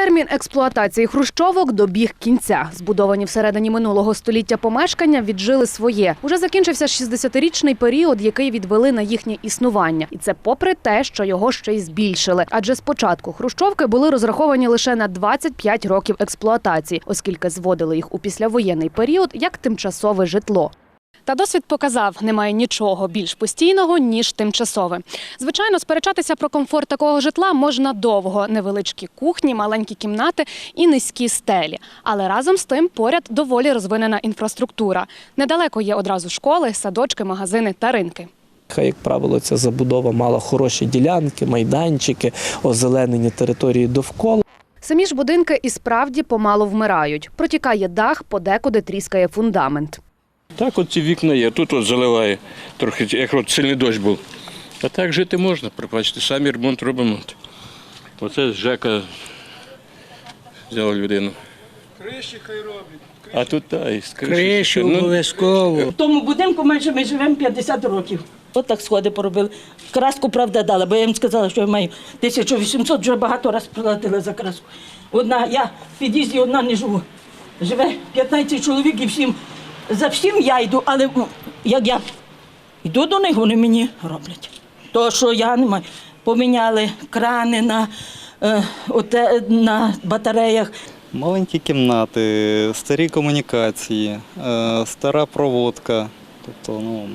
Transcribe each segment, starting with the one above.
Термін експлуатації хрущовок добіг кінця. Збудовані всередині минулого століття помешкання віджили своє. Уже закінчився 60-річний період, який відвели на їхнє існування, і це попри те, що його ще й збільшили. Адже спочатку хрущовки були розраховані лише на 25 років експлуатації, оскільки зводили їх у післявоєнний період як тимчасове житло. Та досвід показав, немає нічого більш постійного ніж тимчасове. Звичайно, сперечатися про комфорт такого житла можна довго: невеличкі кухні, маленькі кімнати і низькі стелі. Але разом з тим поряд доволі розвинена інфраструктура. Недалеко є одразу школи, садочки, магазини та ринки. Хай, як правило, ця забудова мала хороші ділянки, майданчики, озеленені території довкола. Самі ж будинки і справді помало вмирають. Протікає дах, подекуди тріскає фундамент. Так, от ці вікна є, тут от заливає трохи, як от сильний дощ був. А так жити можна, пробачте, самі ремонт робимо. Оце з ЖЕКа взяла людину. Криші хай роблять. А тут так, і з криші. Кришу Ну, обов'язково. В тому будинку майже ми живемо 50 років. От так сходи поробили. Краску, правда, дала, бо я їм сказала, що я маю 1800, вже багато разів платила за краску. Одна, я в під'їзді одна не живу. Живе 15 чоловік і всім. За всім я йду, але як я йду до них, вони мені роблять. То, що я не маю. Поміняли крани на, е, на батареях. Маленькі кімнати, старі комунікації, е, стара проводка. Тобто, ну,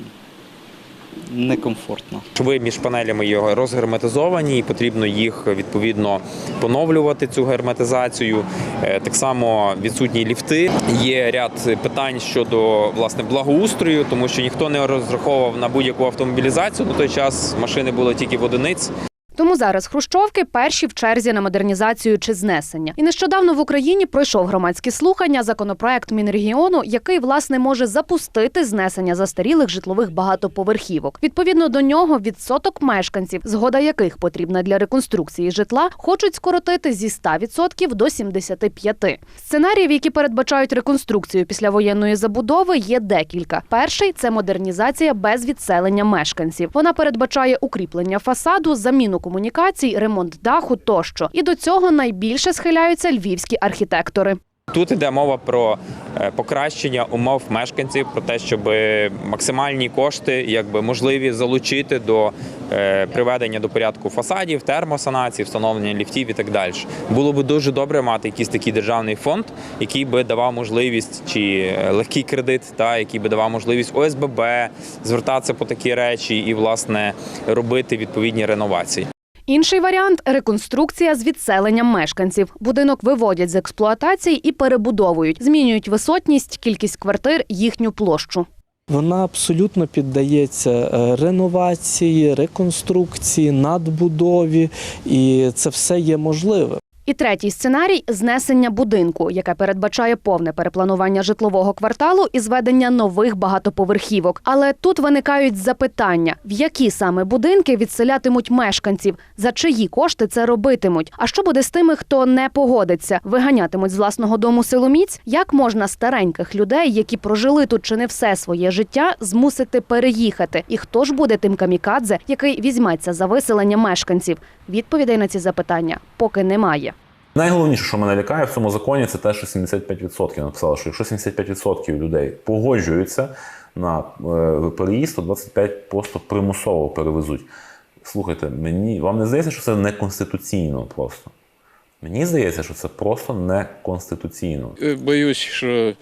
некомфортно. Шви між панелями його розгерметизовані, і потрібно їх відповідно поновлювати цю герметизацію. Е, Так само відсутні ліфти. Є ряд питань щодо власне благоустрою, тому що ніхто не розраховував на будь-яку автомобілізацію. На той час машини були тільки в одиниць. Тому зараз хрущовки перші в черзі на модернізацію чи знесення. І нещодавно в Україні пройшов громадські слухання законопроект Мінрегіону, який власне може запустити знесення застарілих житлових багатоповерхівок. Відповідно до нього, відсоток мешканців, згода яких потрібна для реконструкції житла, хочуть скоротити зі 100% до 75%. Сценаріїв, які передбачають реконструкцію післявоєнної забудови, є декілька. Перший це модернізація без відселення мешканців. Вона передбачає укріплення фасаду, заміну комунікацій, ремонт даху тощо. І до цього найбільше схиляються львівські архітектори. Тут йде мова про е, покращення умов мешканців, про те, щоб максимальні кошти якби можливі залучити до е, приведення до порядку фасадів, термосанації, встановлення ліфтів і так далі. Було би дуже добре мати якийсь такий державний фонд, який би давав можливість чи е, легкий кредит, та який би давав можливість ОСББ звертатися по такі речі і власне робити відповідні реновації. Інший варіант реконструкція з відселенням мешканців. Будинок виводять з експлуатації і перебудовують, змінюють висотність, кількість квартир, їхню площу. Вона абсолютно піддається е, реновації, реконструкції, надбудові, і це все є можливе. І третій сценарій знесення будинку, яке передбачає повне перепланування житлового кварталу і зведення нових багатоповерхівок. Але тут виникають запитання: в які саме будинки відселятимуть мешканців, за чиї кошти це робитимуть? А що буде з тими, хто не погодиться? Виганятимуть з власного дому силоміць? Як можна стареньких людей, які прожили тут чи не все своє життя, змусити переїхати? І хто ж буде тим камікадзе, який візьметься за виселення мешканців? Відповідей на ці запитання поки немає. Найголовніше, що мене лякає в цьому законі, це те, що 75% написали, що якщо 75% людей погоджуються на е, переїзд, то 25 просто примусово перевезуть. Слухайте, мені вам не здається, що це неконституційно просто. Мені здається, що це просто неконституційно. Е, Боюсь, що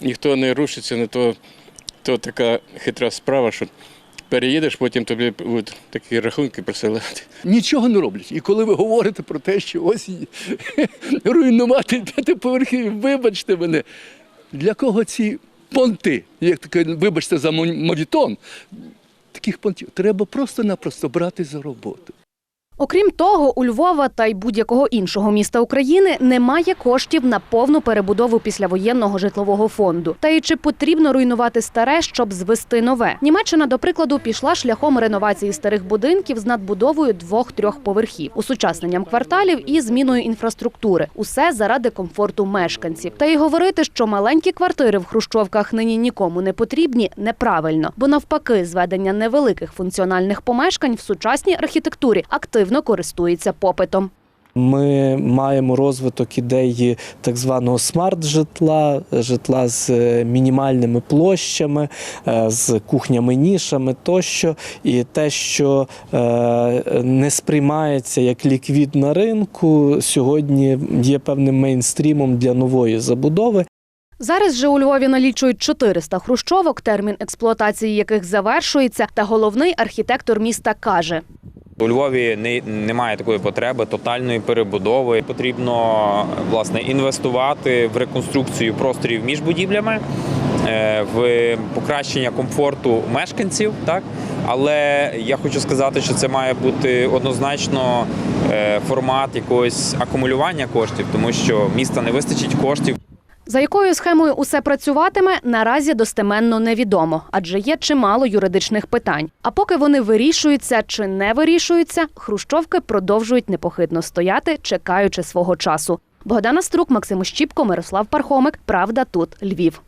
ніхто не рушиться, не то, то така хитра справа, що переїдеш, потім тобі будуть такі рахунки присилати. Нічого не роблять. І коли ви говорите про те, що ось руйнувати поверхи, вибачте мене, для кого ці понти, як таке, вибачте за мовітон, таких понтів треба просто-напросто брати за роботу. Окрім того, у Львова та й будь-якого іншого міста України немає коштів на повну перебудову післявоєнного житлового фонду. Та й чи потрібно руйнувати старе, щоб звести нове? Німеччина, до прикладу, пішла шляхом реновації старих будинків з надбудовою двох-трьох поверхів, усучасненням кварталів і зміною інфраструктури. Усе заради комфорту мешканців. Та й говорити, що маленькі квартири в хрущовках нині нікому не потрібні, неправильно, бо навпаки, зведення невеликих функціональних помешкань в сучасній архітектурі активно користується попитом. Ми маємо розвиток ідеї так званого смарт-житла, житла з е, мінімальними площами, е, з кухнями-нішами тощо. І те, що е, не сприймається як ліквід на ринку, сьогодні є певним мейнстрімом для нової забудови. Зараз же у Львові налічують 400 хрущовок, термін експлуатації яких завершується. Та головний архітектор міста каже: У Львові не, немає такої потреби тотальної перебудови. Потрібно власне інвестувати в реконструкцію просторів між будівлями, е, в покращення комфорту мешканців. Так але я хочу сказати, що це має бути однозначно е, формат якогось акумулювання коштів, тому що міста не вистачить коштів. За якою схемою усе працюватиме, наразі достеменно невідомо, адже є чимало юридичних питань. А поки вони вирішуються чи не вирішуються, хрущовки продовжують непохитно стояти, чекаючи свого часу. Богдана Струк, Максим Щіпко, Мирослав Пархомик. Правда, тут Львів.